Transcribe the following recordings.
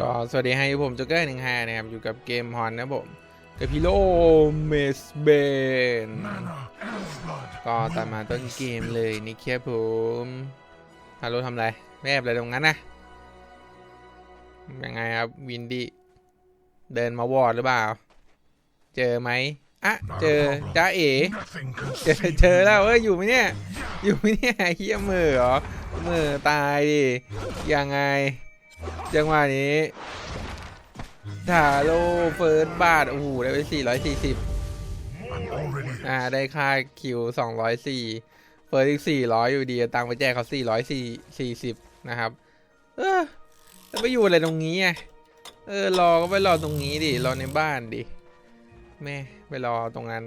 ก็สวัสดีให้ผมจ๊กเกอร์หนึ่งห้านะครับ อยู่กับเกมฮอนนะผม กับพิโลเมสเบนก็ตัดมาต้นเกมเลยนี่แค่ผมฮัลโหลทำอะไรแอบอะไรตรงนั้นนะยังไงครับ วินดี้เดินมาวอร์ดหรือเปล่า เจอไหมอะเจอจ้าเอ๋เจอเจอแล้วเอ้ยอยู่ไหมเนี่ย อยู่ไหมเนี่ยเฮียมือเหรอมือตายดิยังไง จังหวะนี้ทาโร่เฟิร์สบาทโอ้โหได้ไป 440 อ่า ได้ค่าคิว 204 เฟิร์สอีก 400 อยู่ดีตังไปแจกเขา 440 นะครับ เออแล้วไปอยู่อะไรตรงนี้อะเออ รอก็ไปรอตรงนี้ดิ รอในบ้านดิ แม่ ไปรอตรงนั้น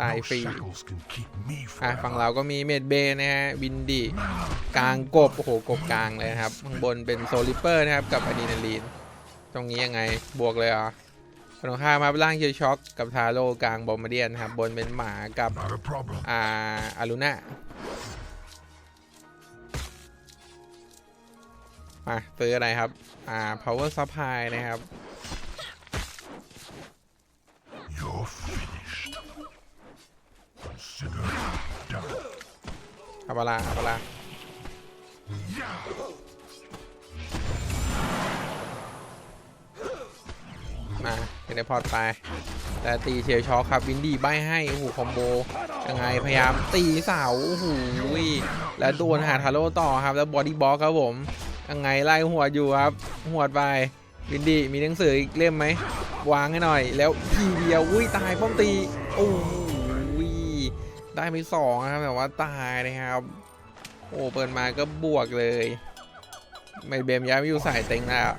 ตาย no ฟรี shackles can keep me อะ forever. ฝั่งเราก็มีเมดเบย์นะฮะวินดี้กลางกบ โอ้โห กบกลางเลยนะครับ ข้างบนเป็นโซลิปเปอร์นะครับ กับอะดรีนาลีน ตรงนี้ยังไงบวกเลยเหรอตรงข้ามมาล่างเจอช็อคกับทาโร่กลางบอมบ์เดียนนะครับ บนเป็นหมากับ Not a problem. อ่าอารุณะมาซื้ออะไรครับ อ่า power supply นะครับ Consider it done. อัปลาอัปลามาเทเลพอร์ตไป แต่ตีเชลช็อคครับ วินดี้ใบให้ โอ้โห คอมโบ ยังไง พยายามตีเสา โอ้โห แล้วโดนหาทาโร่ต่อครับ แล้วบอดี้บล็อกครับผม ยังไง ไล่หัวอยู่ครับ หัวไป วินดี้มีหนังสืออีกเล่มไหม วางให้หน่อย แล้วทีเดียว อุ้ย ตายป้อมตี โอ้โห ได้ไปสองนะครับ แต่ว่าตายนะครับ โอ้เปิดมาก็บวกเลย ไม่เบมย้ายไปอยู่สายเต็งแล้ว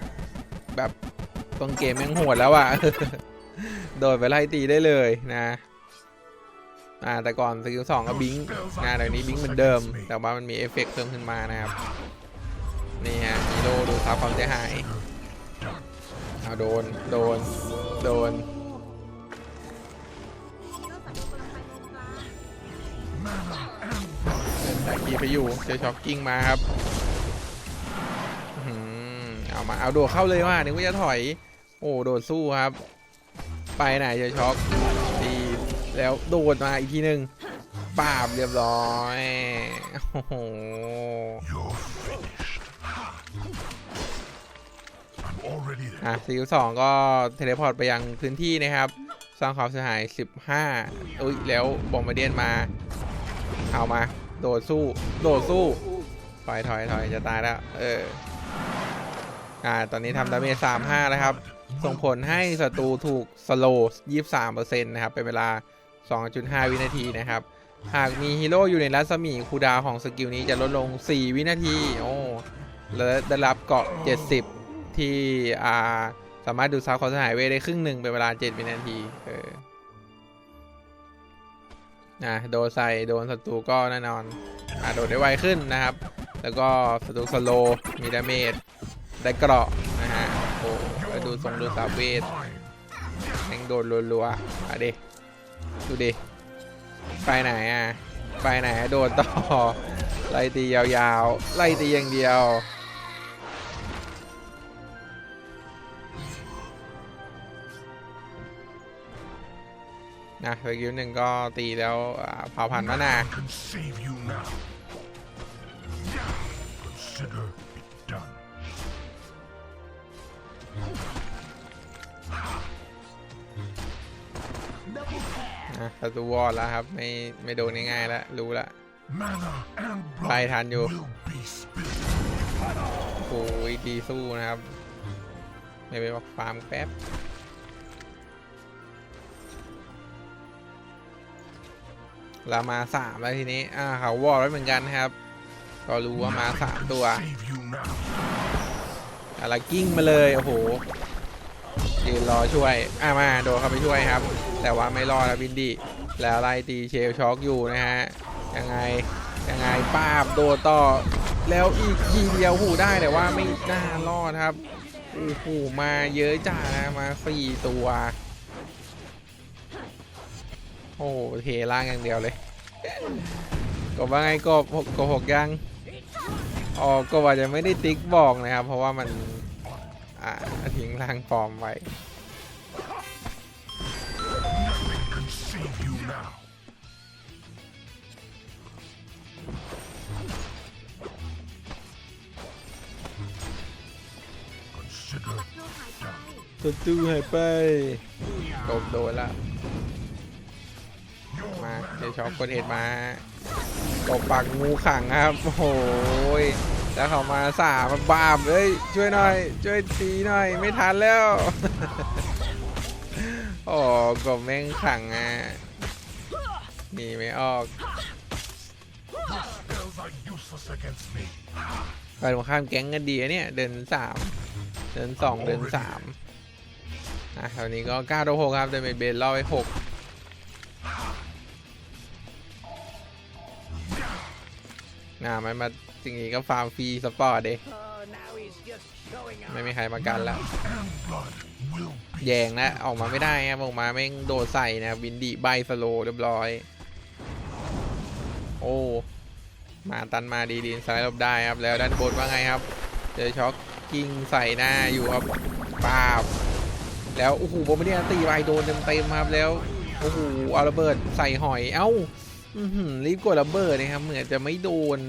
แบบต้นเกมแม่งโหดแล้วอะโดดไปไล่ตีได้เลยนะอ่าแต่ก่อนสกิลสองก็บิงนะเดี๋ยวนี้บิงเหมือนเดิม แต่ว่ามันมีเอฟเฟกต์เพิ่มขึ้นมานะครับ นี่ฮะฮีโร่ดูทับความเสียหายเอาโดน โดน โดน แต่กีไปอยู่เจอช็อกกิ้งมาครับอเอามาเอาโดดเข้าเลยว่านึกว่าจะถอย โอ้โดดสู้ครับ ไปไหนเจอช็อกดีแล้วโดดมาอีกทีหนึ่งปาบเรียบร้อยโอ้โหอะซีลสองก็เทเลพอร์ตไปยังพื้นที่นะครับสร้างความเสียหาย 15 อุ้ยแล้วบอมบ์เดียนมา เอามา โดดสู้ โดดสู้ ถอยถอยถอยจะตายแล้ว เออ อ่า ตอนนี้ทำดาเมจ35แล้วครับ ส่งผลให้ศัตรูถูกสโลว์23%นต์นะครับ เป็นเวลา 2.5 วินาทีนะครับ หากมีฮีโร่อยู่ในรัศมีคูดาวของสกิลนี้จะลดลง 4 วินาที โอ้แล้วได้รับเกาะ 70 ที่ อ่า สามารถดูดซับความเสียหายเวทได้ครึ่งหนึ่งเป็นเวลา 7 วินาที เออ อะโดนใส่โดนศัตรูก็แน่นอนอะโดดได้ไวขึ้นนะครับ แล้วก็ศัตรูสโลมีดาเมจได้เกราะนะฮะโอ้แล้วดูทรงดูสาเวทแม่งโดนรัวๆอะดิดูดิไปไหนอะไปไหนโดดต่อไล่ตียาวๆ ไล่ตีอย่างเดียว นะสกิลหนึ่งก็ตีแล้วอ่าเผาผ่านมานา Nothing can save you now. Consider it done. นะศัตรูวอดแล้วครับ ไม่ไม่โดนง่ายๆแล้ว รู้ละ Mana and ไป blood ทันอยู่ will be spilled. โอ้ยดีสู้นะครับไม่ไปบอกฟาร์มแป๊บ เรามาสามแล้วทีนี้ อ่าเขาวอลไว้เหมือนกันครับ ก็รู้ว่ามาสามตัวอะไรกิ้งมาเลย โอ้โหยืนรอช่วย อ่ามาโดนเข้าไปช่วยครับ แต่ว่าไม่รอดนะวินดี้แล้วไล่ตีเชลช็อกอยู่นะฮะ ยังไง ยังไงป้าบโดนต่อ แล้วอีกทีเดียวหูได้แต่ว่าไม่น่ารอดครับ โอ้โหมาเยอะจ้านะมาสี่ตัว โอ้โหเทล่างอย่างเดียวเลยกบว่าไงกบหกกบหกยังอ๋อกบอาจจะไม่ได้ติ๊กบอกนะครับ เพราะว่ามันร่างฟอร์มไว้ Nothing can save you now. Consider ตัวตู้หายไปกบโดนละ your มา mana เดี๋ยวช็อกกดเห็ดมาตบปากงูขังครับโอ้โหยแล้วเขามาสามาบาบเอ้ยช่วยหน่อย ช่วยตีหน่อย ไม่ทันแล้วโอ้กบแม่งขังอะหนีไม่ออกไปตรงข้ามแก๊งกันดีอะเนี่ยเดินสามเดินสองเดินสามอะคราวนี้ก็เก้าต่อหกครับเดินไปเบนล่อไปหก น่าไม่มาสิ่งนี้ก็ฟาร์มฟรีสปอร์ตเด Oh, now he's just showing up. ไม่มีใครมากันแล้ว แยงแล้วออกมาไม่ได้ครับออกมาแม่งโดดใส่นะวินดีใบสโลเรียบร้อย โอ้ มาตันมาดีดีสไลด์ลบได้ครับ แล้วด้านบนว่าไงครับ เจอช็อคกิ้งใส่หน้าอยู่ครับปาบ แล้ว โอ้โหบอมเนี่ยตีใบโดนเต็มๆครับแล้ว โอ้โหเอาระเบิดใส่หอย เอ้าอื้อหือ รีบกดระเบิดนะครับ เหมือนจะไม่โดน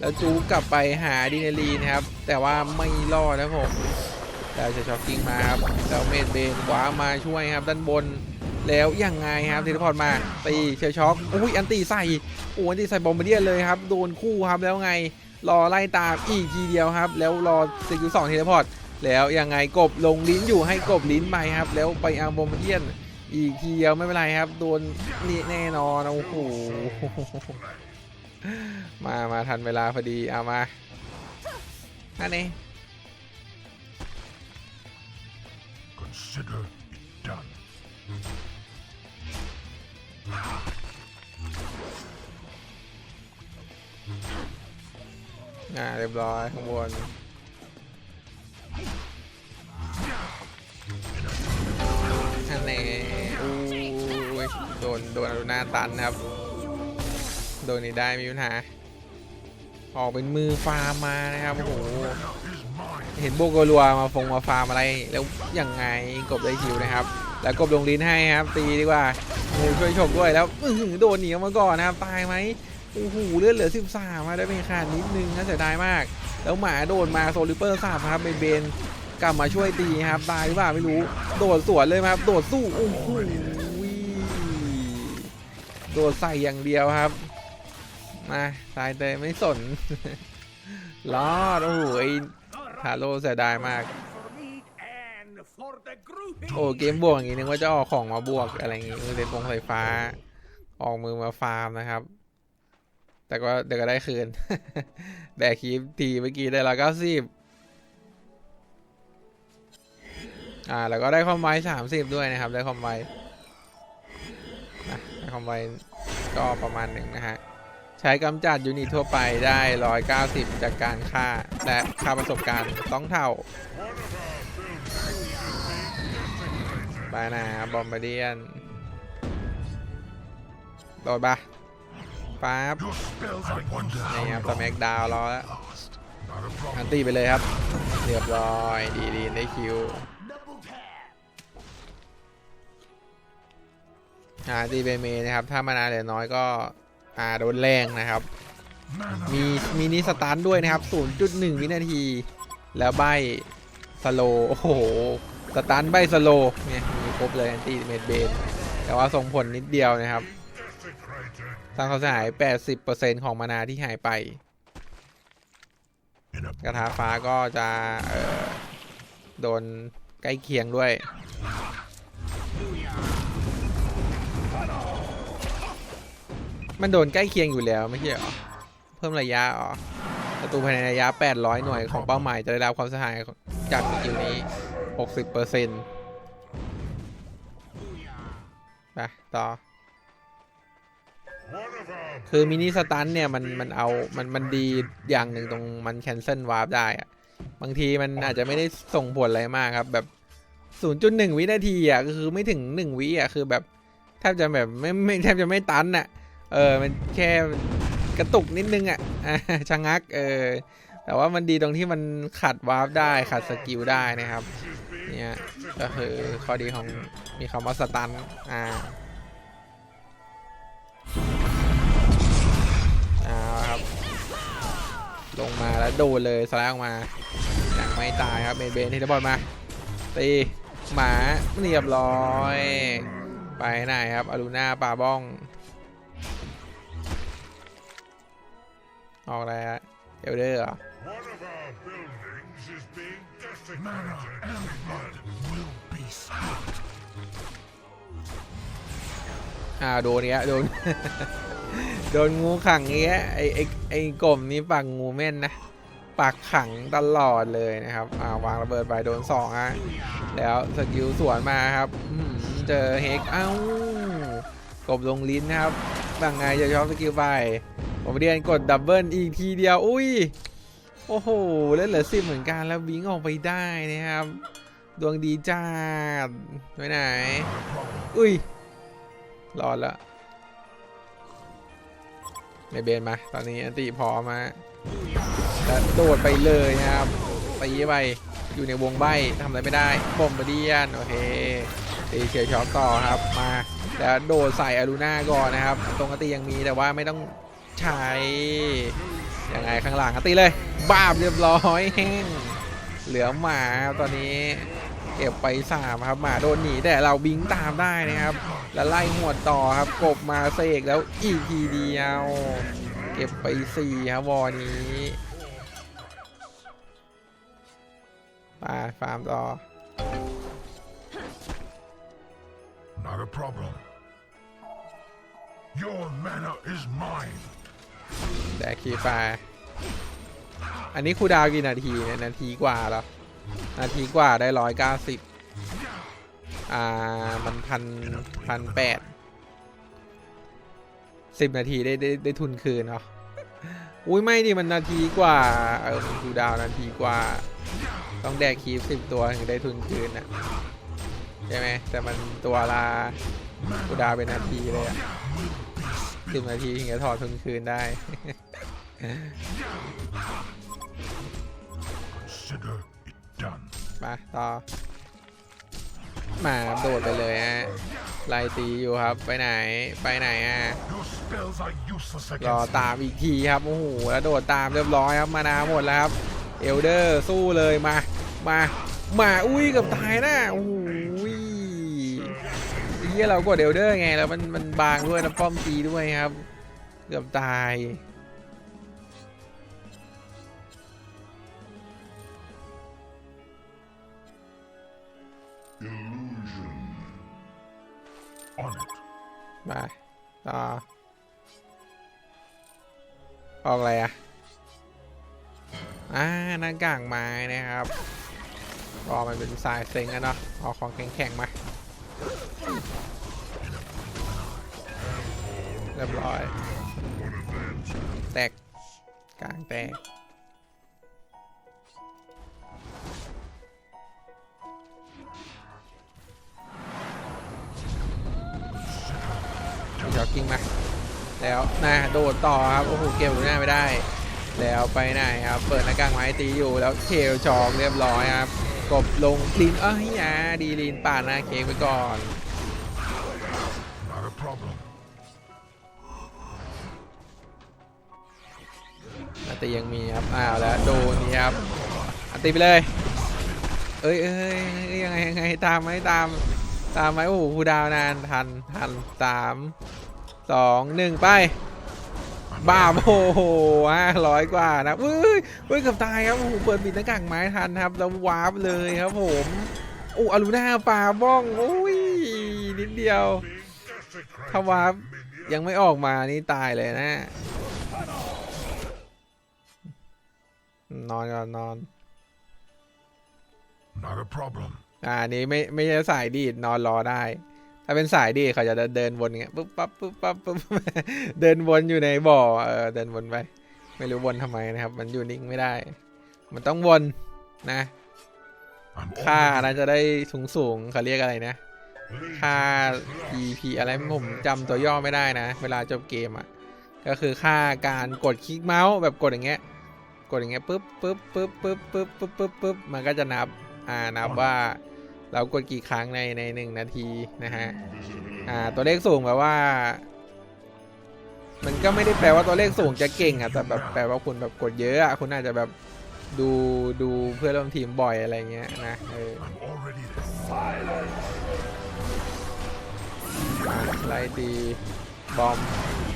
แล้วจูกลับไปหาดินาลีนะครับ แต่ว่าไม่รอดนะผมแล้วจะช็อคกิ้งมาครับแล้วเมดเบนว้ามาช่วยครับด้านบน แล้วยังไงครับเทเลพอร์ตมาตีเชอร์ช็อคอุ้ยอันตีใส่โอ้อันตีใส่บอมเบอร์เดียเลยครับ โดนคู่ครับแล้วไงรอไล่ตามอีกทีเดียวครับ แล้วรอสกิลสองเทเลพอร์ตแล้วยังไงกบลงลิ้นอยู่ให้กบลิ้นไปครับ แล้วไปอังบอมเดียน อีกทีเดียวไม่เป็นไรครับ โดนนี่แน่นอนโอ้โหมามาทันเวลาพอดีเอามาอันนี้ consider it done. อ่าเรียบร้อยข้างบน อันนี้อู้ยโดนโดนอรุณาตันครับ โดนนี่ได้มีปัญหา ออกเป็นมือฟาร์มมานะครับ โอ้โห เห็นโบโกลัวมาฟงมาฟาร์มอะไร แล้วยังไงกบได้คิวนะครับ แล้วกบลงลิ้นให้ครับ ตีดีกว่างูช่วยฉกด้วยแล้วอือโดนหนีออกมาก่อนนะครับ ตายไหมโอ้โหเลือดเหลือ 13มาได้เป็นขาดนิดนึงน่าเสียดายมาก แล้วหมาโดนมาโซลิเปอร์สาบครับเบนเบน กลับมาช่วยตีครับตายหรือเปล่าไม่รู้ โดดสวนเลยครับ โดดสู้โอ้โหโดดใส่อย่างเดียวครับมาตายเตยไม่สนรอดโอ้โหไอ้ฮาโลเสียดายมาก โอ้เกมบวกอย่างงี้นึกว่าจะออกของมาบวกอะไรอย่างงี้มือเล่นวงไฟฟ้า ออกมือมาฟาร์มนะครับ แต่ก็เดี๋ยวก็ได้คืน แบกคีปทีเมื่อกี้ได้ร้อยเก้าสิบ อ่าแล้วก็ได้คอมไบสามสิบด้วยนะครับ ได้คอมไบได้คอมไบก็ประมาณหนึ่งนะฮะ ใช้กำจัดยูนิตทั่วไปได้190จากการฆ่า และค่าประสบการณ์ต้องเท่าบานาบอมบาเดียนโดดปะปั๊บนี่ครับ how สแม็กดาวรอแล้วอันตีไปเลยครับ เรียบร้อย ดีดีได้คิว อ่าตีเบเมนะครับ ถ้ามานาเหลือน้อยก็อ่าโดนแรงนะครับ มีมินิสตาร์ด้วยนะครับ 0.1 วินาที แล้วใบสโลโอ้โห สตาร์ใบสโลเนี่ยมีครบเลยแอนตี้เมดเบน แต่ว่าส่งผลนิดเดียวนะครับสร้างความเสียหาย 80%ของมานาที่หายไป กระทาฟ้าก็จะเออโดนใกล้เคียงด้วย มันโดนใกล้เคียงอยู่แล้วไม่ใช่หรอ เพิ่มระยะอ๋อศัตรูภายในระยะ 800 หน่วยของเป้าหมายจะได้รับความเสียหายจากสกิลนี้ 60%ไปต่อ one of our คือมินิสตันเนี่ยมันมันเอา มันมันดีอย่างหนึ่งตรงมันแคนเซิลวาร์ปได้อะบางทีมันอาจจะไม่ได้ส่งผลอะไรมากครับ แบบ 0.1 วินาทีอะก็คือไม่ถึง 1 วิอะคือแบบแทบจะแบบไม่ไม่แทบจะไม่ตันอะ เออมันแค่กระตุกนิดนึงอะอะชะงักเออแต่ว่ามันดีตรงที่มันขัดวาร์ปได้ขัดสกิลได้นะครับเนี่ยก็คือข้อดีของมีคำว่าสตันอ่าเอาละครับ ลงมาแล้วโดนเลยสไลด์ออกมายังไม่ตายครับเมนเบนที่ได้บอลมาตีหมาเรียบร้อย ไปไหนครับอารูน่าปาบ้อง ออกอะไรฮะเอลเดอร์เหรอ One of our buildings is being desecrated. Mana and blood will be spilled. อ่าโดนเนี้ยโดน โดนงูขังเงี้ยไอไอไอกลมนี้ปักงูแม่นนะปักขังตลอดเลยนะครับอ่าวางระเบิดไปโดนสองฮะแล้วสกิลสวนมาครับเจอเฮกเอ้ากลบลงลิ้นนะครับบางไงจะชอบสกิลไป ผมเรียนกดดับเบิลอีกทีเดียว อุ้ย โอ้โห เล่นเหลือสิบเหมือนกันแล้ววิ่งออกไปได้นะครับ ดวงดีจ้าดไปไหน อุ้ย รอดแล้วในเบนมา ตอนนี้อันติพอมาแล้วโดดไปเลยนะครับตีไป อยู่ในวงใบทำอะไรไม่ได้บอมบเดียน โอเคตีเชียร์ช็อตต่อครับ มา แล้วโดดใส่อารูน่าก่อนนะครับ ตรงอันติยังมีแต่ว่าไม่ต้อง ใช้ยังไงข้างหลังติเลยบาบเรียบร้อยเหลือหมาตอนนี้เก็บไปสามครับหมาโดนหนีแต่เราบิงตามได้นะครับ แล้วไล่หัวต่อครับกบมาเสกแล้วอีกทีเดียว เก็บไปสี่ครับวอนี้ไปฟาร์มต่อ Not a problem. Your mana is mine. แดกคีไฟอันนี้คูดาวกี่นาทีเนี่ยนาทีกว่าเหรอนาทีกว่าได้ร้อยเก้าสิบอ่า มันพันพันแปดสิบนาทีได้ได้ได้ทุนคืนเหรออุ้ยไม่ดิมันนาทีกว่า เออมันคูดาวนาทีกว่า ต้องแดกคีฟสิบตัวถึงได้ทุนคืนนะใช่ไหมแต่มันตัวละคูดาวเป็นนาทีเลยอะ สิบนาทีถึงจะถอดทุนคืนได้ Consider it done. มาต่อ มาโดดไปเลยฮะไล่ตีอยู่ครับ ไปไหน ไปไหนอะ Your spells are useless รอ against ตามอีกทีครับ โอ้โห แล้วโดดตามเรียบร้อยครับ มานาหมดแล้วครับ เอลเดอร์สู้เลยมา มา มา อุ้ยเกับตายนะโอ้โห เฮียเรากดเอลเดอร์ไงแล้วมันมันบางด้วยแล้วป้อมตีด้วยครับ เกือบตายมาต่อออกอะไรอะ อ่าหน้ากากไม้นะครับก็มันเป็นสายเซ็งอะเนาะเอาของแข็งๆมา เรียบร้อย แตก กลางแตกมีช็อกกิ้งมา แล้วนะโดดต่อครับ โอ้โห เกมหน้าไม่ได้ แล้วไปไหนครับ เปิดหน้ากากไม้ตีอยู่ แล้วเคลช็อกเรียบร้อยครับ กบลงลินเอ้ยอะดีลินป่าดหน้าเค้กไปก่อน Not a problem. อันตียังมีครับอ้าวแล้วโดนนี่ครับอันตีไปเลยเอ้ยเอ้ยเอ้ยยังไงยังไงตามไหมตามตามไหมโอ้โหคูลดาวน์นานทันทันสามสองหนึ่งไป บ้าโอ้โหห้าร้อยกว่านะเฮ้ยเฮ้ยเกือบตายครับโอ้โหเปิดปิดหน้ากากไม้ทันครับแล้ววาร์ปเลยครับผมโอ้อารูน่าปลาบ้องโอ้ยนิดเดียว Being desecrated. ถ้าวาร์ปยังไม่ออกมานี่ตายเลยนะ นอนก่อนนอน Not a problem. อ่าอันนี้ไม่ไม่ใช่สายดีดนอนรอได้ ถ้าเป็นสายดีเขาจะเดินวนเงี้ยปุ๊บปั๊บปุ๊บปั๊บปุ๊บเดินวนอยู่ในบ่อเออเดินวนไป ไม่รู้วนทำไมนะครับ มันอยู่นิ่งไม่ได้ มันต้องวนนะ ค่านะจะได้สูงสูงเขาเรียกอะไรนะค่า EP อะไรผมจำตัวย่อไม่ได้นะ เวลาจบเกมอะ ก็คือค่าการกดคลิกเมาส์แบบกดอย่างเงี้ย กดอย่างเงี้ยปุ๊บปุ๊บปุ๊บปุ๊บปุ๊บปุ๊บปุ๊บมันก็จะนับ อ่านับว่า เรากดกี่ครั้งในในหนึ่งนาทีนะฮะอ่าตัวเลขสูงแปลว่า มันก็ไม่ได้แปลว่าตัวเลขสูงจะเก่งอะแต่แบบแปลว่าคุณแบบกดเยอะอะคุณอาจจะแบบดูดูเพื่อนร่วมทีมบ่อยอะไรเงี้ยนะเออ I'm already there. มาไล่ตีบอม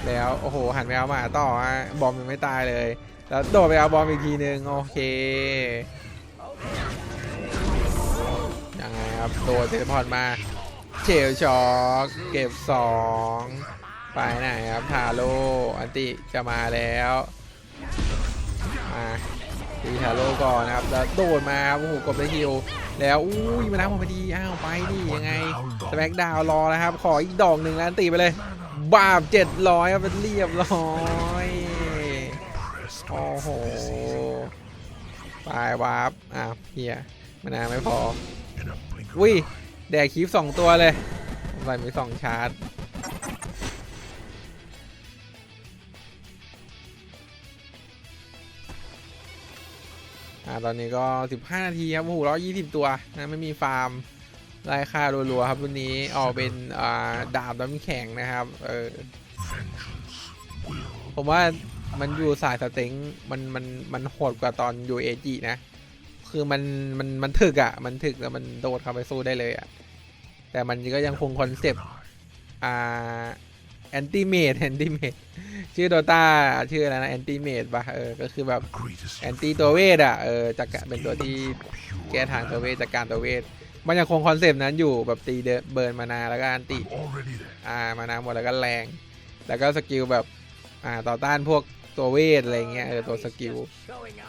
แล้วโอ้โหหันไปเอาหมาต่อฮะบอมยังไม่ตายเลย แล้วโดดไปเอาบอมอีกทีนึงโอเค ครับ โดดเทเลพอร์ตมาเชลช็อกเก็บสองไปไหนครับทาโร่อันติจะมาแล้วมาตีทาโร่ก่อนนะครับ แล้วโดดมาครับโอ้โหกดไปฮิวแล้วอุ้ยมาน้ำผมพอดีอ้าวไปดิยังไงสแม็กดาวรอนะครับ ขออีกดอกหนึ่งแล้วตีไปเลย บาบเจ็ดร้อยเป็นเรียบร้อยโอ้โหปลายวาร์ปอ้าวเฮียมานาไม่พอ อุ้ย แดกคีฟสองตัวเลยใส่มีสองชาร์จ อ่า ตอนนี้ก็ 15 นาทีครับ โอ้โหร้อยยี่สิบตัวนะ ไม่มีฟาร์มไล่ค่ารัวๆครับวันนี้ออกเป็น อ่า ดาบน้ำแข็งนะครับ เออ ผมว่ามันอยู่สายสเต็งมัน มัน มันโหดกว่าตอนยูเอจีนะ คือมันมันมันถึกอะ มันถึกแล้วมันโดดเข้าไปสู้ได้เลยอะ แต่มันก็ยังคงคอนเซปต์อ่าแอนติเมดแอนติเมดชื่อโดตาชื่ออะไรนะแอนติเมดปะเออ ก็คือแบบแอนตี้ตัวเวทอะ เออจักเป็นตัวที่แก้ทางตัวเวทจัดการตัวเวท มันยังคงคอนเซปต์นั้นอยู่แบบตีเดเบิร์นมานาแล้วก็อันติ อ่า มานาหมดแล้วก็แรง แล้วก็สกิลแบบ อ่า ต่อต้านพวกตัวเวทอะไรเงี้ย เออ ตัวสกิล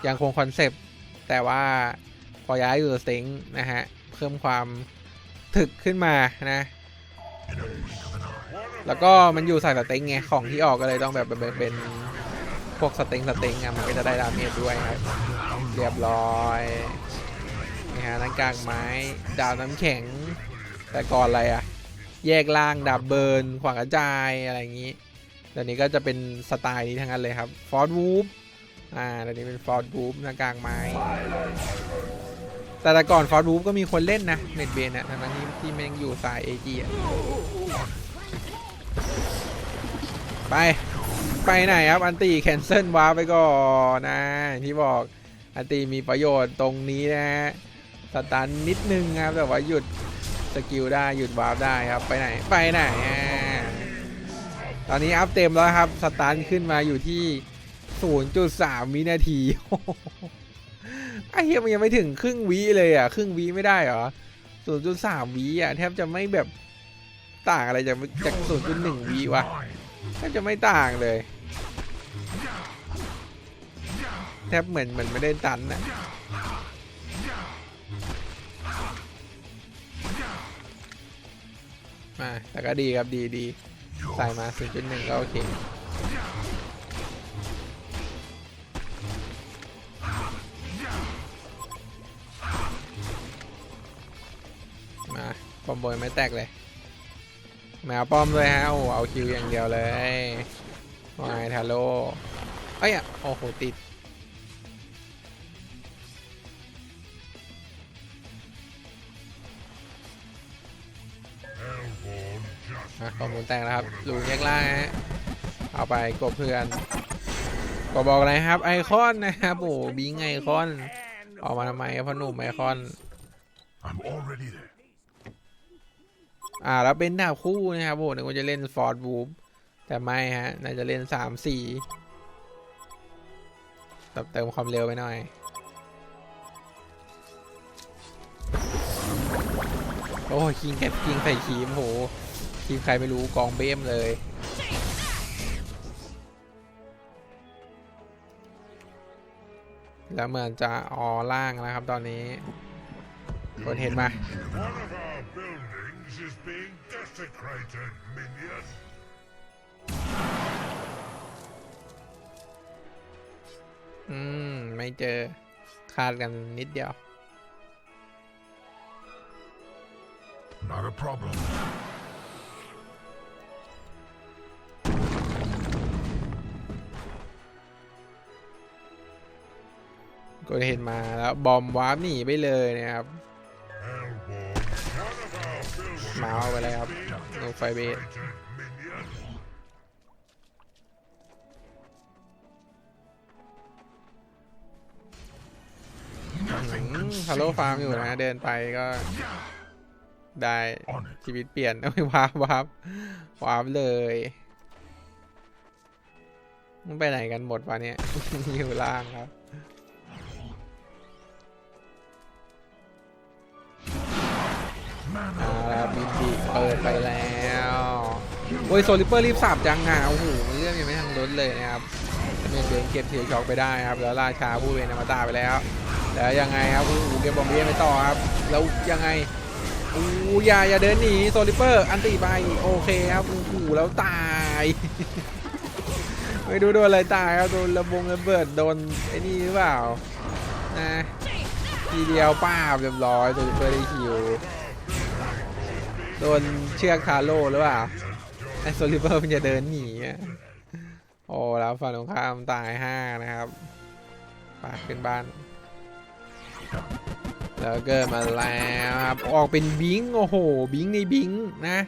ยังคงคอนเซปต์ แต่ว่าพอย้ายอยู่สเต็งนะฮะ เพิ่มความถึกขึ้นมานะ แล้วก็มันอยู่ใส่สเต็งไง ของที่ออกก็เลยต้องแบบเป็นเป็นพวกสเต็งสเต็งอะมันก็จะได้ดาเมจด้วยครับ เรียบร้อยนี่ฮะนั่นกลางไม้ ดาวน้ำแข็ง แต่ก่อนอะไรอะแยกล่างดาบเบิร์น ขวางกระจายอะไรอย่างนี้เดี๋ยวนี้ก็จะเป็นสไตล์นี้ทั้งนั้นเลยครับ ฟอร์ดวูฟ อ่าเดี๋ยวนี้เป็นฟอร์ดวูฟนั่นกลางไม้ แต่แต่ก่อนฟอร์ดวูฟก็มีคนเล่นนะ เน็ตเบนอะทั้งที่ที่แม่งอยู่สายเอจีอะไป ไปไหนครับ อันตีแคนเซิลวาไปก่อนนะ ที่บอกอันตีมีประโยชน์ตรงนี้นะฮะสตันนิดนึงครับ แต่ว่าหยุดสกิลได้หยุดวาร์ปได้ครับ ไปไหน ไปไหนอะตอนนี้อัพเต็มแล้วครับ สตันขึ้นมาอยู่ที่ 0.3วินาทีไอ้เหี้ยมันยังไม่ถึงครึ่งวิเลยอะ ครึ่งวิไม่ได้เหรอ0.3วิอะแทบจะไม่แบบต่างอะไรจากจาก0.1วิวะแทบจะไม่ต่างเลย แทบเหมือนเหมือนไม่ได้ตันนะมาแต่ก็ดีครับดีดีใส่มา0.1ก็โอเค มาป้อมบยไม่แตกเลยแมวป้อมด้วยฮะโอ้เอาคิวอย่างเดียวเลยวายทาโร่เอ้ยโอ้โหติดข้อมูลแตกแล้วครับลูนแยกล่างฮะเอาไปกบเพื่อนก็บอกอะไรครับ ไอคอนนะครับโอ้บิงไอคอน ออกมาทำไมครับพ่อหนุ่มไอคอน I'm already there. อ่า แล้วเป็นดาบคู่นะครับโอ้โหนึกว่าจะเล่นฟอร์ดวูฟแต่ไม่ฮะ น่าจะเล่นสามสี่ตบเติมความเร็วไปหน่อย โอ้คิงแคทคิงใส่คีมโหคีมใครไม่รู้กองเบ้มเลยแล้วเหมือนจะออล่างแล้วครับตอนนี้กดเห็นมา One of our buildings is being desecrated, minion. อืมไม่เจอคาดกันนิดเดียว Not a problem. กดเห็นมาแล้วบอมวาร์ปหนีไปเลยนะครับ มาเอาไปเลยครับโนไฟเบสฮัลโหลฟาร์มอยู่นะ เดินไปก็ได้ชีวิตเปลี่ยนไม่วาร์ปวาร์ปวาร์ปเลยมันไปไหนกันหมดวะเนี่ยอยู่ล่างครับ บินดีเปิดไปแล้วโอ้ยโซลิเปอร์รีบสับจังอะโอ้โหเรื่องยังไม่ทันลดเลยนะครับเมนเบนเก็บเทียช็อกไปได้ครับแล้วราชาผู้เวนอมตะไปแล้วแล้วยังไงครับโอ้โหเก็บบอมเบี้ยไปต่อครับแล้วยังไงโอ้ยอย่าอย่าเดินหนีโซลิเปอร์อันตีไปโอเคครับโอ้โหแล้วตายไม่รู้โดนอะไรตายครับโดนระบงระเบิดโดนไอ้นี่หรือเปล่านะทีเดียวป้าบเรียบร้อยโซลิเปอร์ได้คิว โดนเชือกทาโร่หรือเปล่าไอโซลิเวอร์มันจะเดินหนีโอ้แล้วฝั่งตรงข้ามตายห้านะครับปากขึ้นบ้าน แล้วเกิดมาแล้วครับออกเป็นบิงโอ้โห บิงในบิงนะ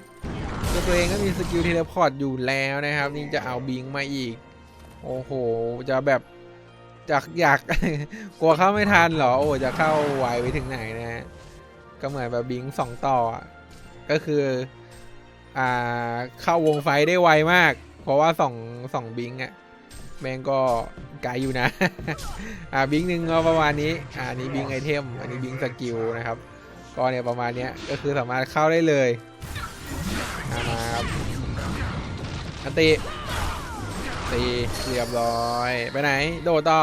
ตัวเองก็มีสกิลเทเลพอร์ตอยู่แล้วนะครับนี่จะเอาบิงมาอีก โอ้โห จะแบบจากอยากกลัวเข้าไม่ทันเหรอ โอ้จะเข้าไวไปถึงไหนนะฮะก็เหมือนแบบบิงสองต่อ ก็คือ อ่าเข้าวงไฟได้ไวมาก เพราะว่าสองสองบิงอะแม่งก็ไกลอยู่นะ อ่าบิงหนึ่งก็ประมาณนี้ อ่าอันนี้บิงไอเทม อันนี้บิงสกิลนะครับ ก็เนี่ยประมาณเนี้ยก็คือสามารถเข้าได้เลยอามาครับอันติตีเรียบร้อย ไปไหน โดดต่อ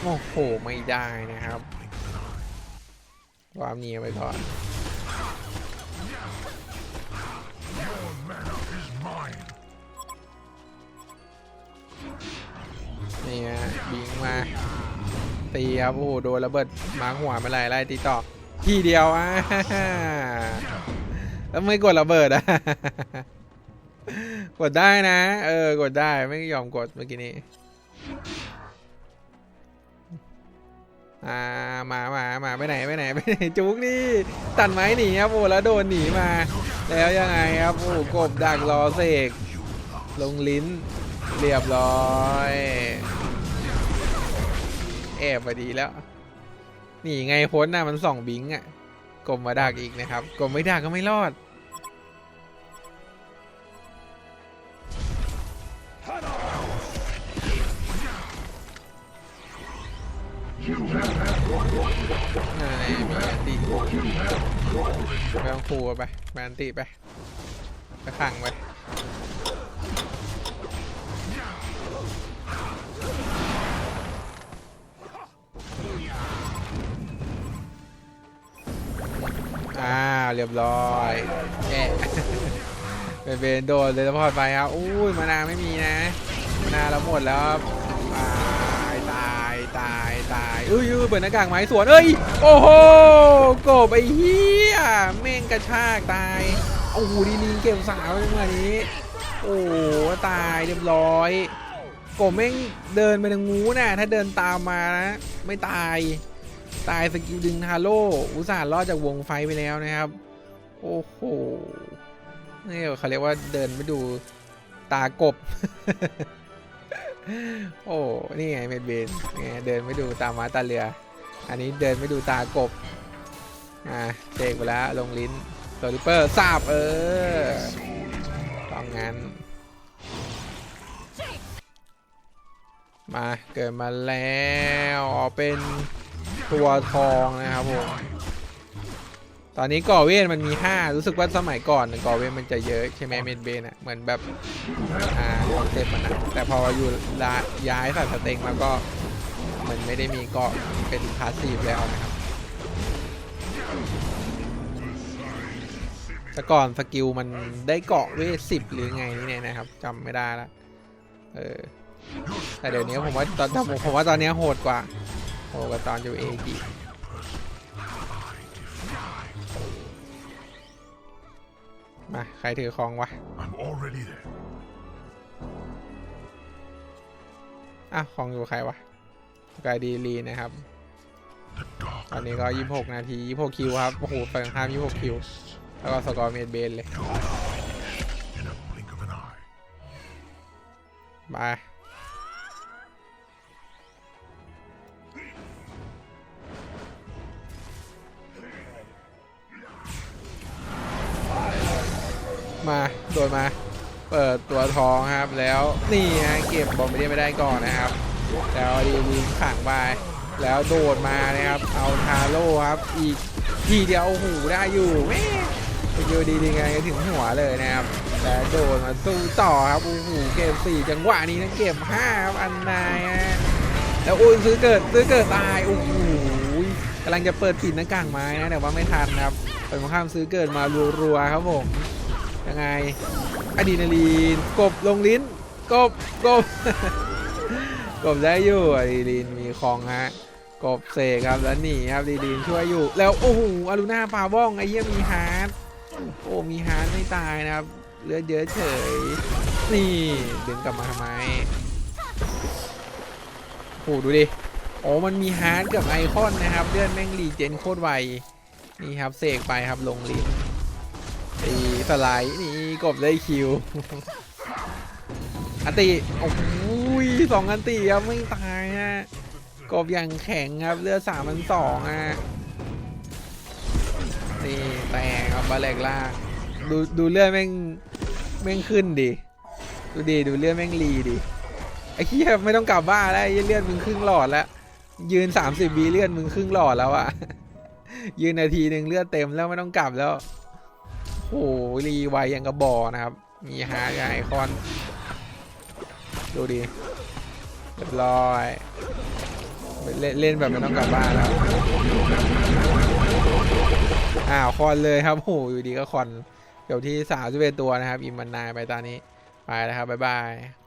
โอ้โห ไม่ได้นะครับความหนียไปก่อน ตีครับ โอ้โห โดนระเบิดมาหัวไม่ไรไล่ตีต่อ ทีเดียวอะแล้วไม่กดระเบิดอะ กดได้นะ เออ กดได้ไม่ยอมกดเมื่อกี้นี้อ่ามามามาไปไหนไปไหนไปไหนจุกนี่ตัดไม้หนีครับโอ้แล้วโดนหนีมา แล้วยังไงครับโอ้กบดักรอเสกลงลิ้นเรียบร้อย แอบมาดีแล้ว นี่ไงพ้นน่ะมันส่องบิงอะกลมมาดักอีกนะครับกลมไม่ดักก็ไม่รอดนั่นแหละมีอันติไปต้องคูไปไปอันติไปไปขังไป เรียบร้อยแอะเป็นเบนโดนเลยแล้วพอดไปครับอุ้ยมานาไม่มีนะมานาเราหมดแล้วครับตายตายตายตายอุ้ยเปิดหน้ากากไม้สวนเอ้ยโอ้โหกบไอ้เหี้ยแม่งกระชากตายโอ้โหดีลิงเก็บสาวจังหวะนี้ โอ้โหตายเรียบร้อยกบแม่งเดินไปทางงูน่ะถ้าเดินตามมานะไม่ตาย ตายสกิลดึงฮาโลอุตส่าห์รอดจากวงไฟไปแล้วนะครับ โอ้โหนี่เขาเรียกว่าเดินไม่ดูตากบ โอ้นี่ไงเมดเบนไงเดินไม่ดูตามาตาเรือ อันนี้เดินไม่ดูตากบอ่าเจกไปแล้วลงลิ้นโซลิเปอร์ทราบเออต้องงั้นมาเกิดมาแล้วเป็น ตัวทองนะครับผมตอนนี้ก่อเวทมันมี 5 รู้สึกว่าสมัยก่อนก่อเวทมันจะเยอะใช่ไหมเมนเบนอะเหมือนแบบอ่าคอนเซ็ปต์มันอะแต่พออยู่ลาย้ายสัตว์สเต็งมาก็เหมันไม่ได้มีเกาะเป็นพาสซีฟแล้วนะครับแต่ก่อนสกิลมันได้เกาะเวทสิบหรือไงนี่เนี่ยนะครับจำไม่ได้ละเออแต่เดี๋ยวนี้ผมว่าตอนผมว่าตอนนี้โหดกว่า โหดกว่าตอนอยู่เอกีมา ใครถือของวะอ้าวของอยู่ใครวะกายดีลีนะครับ ตอนนี้ก็26นาที26คิวครับ โอ้โหฝั่งข้าม26คิว แล้วก็สกอร์เมดเบนเลย In a มาโดนมาเปิดตัวทองครับ แล้วนี่ฮะเก็บบอมไม่ได้ไม่ได้ก่อนนะครับ แล้วดีวินขังไปแล้วโดดมานะครับ เอาทาโร่ครับ อีกทีเดียวโอ้โหูได้อยู่แม่ไปอยู่ดีดีไงถึงหัวเลยนะครับแล้วโดดมาสู้ต่อครับโอ้โหเกมสี่จังหวะนี้นะเก็บห้าครับอันนายฮะแล้วอุ้ยซื้อเกิดซื้อเกิดตายโอ้โหกำลังจะเปิดปิดหน้ากากไม้นะแต่ว่าไม่ทันครับเป็นข้ามซื้อเกิดมารัวๆครับผม ยังไงอะดรีนาลีนกบลงลิ้นกบกบกบได้อยู่อะดรีนาลีนมีคองฮะกบเสกครับแล้วหนีครับดีลีนช่วยอยู่ แล้วโอ้โหอารูน่าปาบ้องไอ้เหี้ยมีฮาร์ดโอ้มีฮาร์ดไม่ตายนะครับเลือดเยอะเฉยนี่ดึงกลับมาทำไมโหดูดิโอ้มันมีฮาร์ดกับไอคอนนะครับเลือดแม่งรีเจนโคตรไวนี่ครับเสกไปครับลงลิ้น สไลด์นี่กบได้คิว อันติโอ้โหสองอันติครับไม่ตายฮะกบอย่างแข็งครับเลือดสามพันสองฮะนี่แตกครับบาแลกล่างดูดูเลือดแม่งแม่งขึ้นดิดูดิดูเลือดแม่งรีดิไอ้เหี้ยไม่ต้องกลับบ้านแล้วไอ้เหี้ยเลือดมึงครึ่งหลอดแล้วยืน30บีเลือดมึงครึ่งหลอดแล้วอะยืนนาทีหนึ่งเลือดเต็มแล้วไม่ต้องกลับแล้ว หรีไวยังกระบอกนะครับ มีฮาใหญ่คอน ดูดิเรียบร้อยเล่นเล่นแบบไม่ต้องกลับบ้านแล้ว อ้าวคอนเลยครับโหอยู่ดีก็คอนเดี๋ยวที่สามสิบเอ็ดตัวนะครับ อิมมันนายไปตอนนี้ ไปแล้วครับ บ๊ายบาย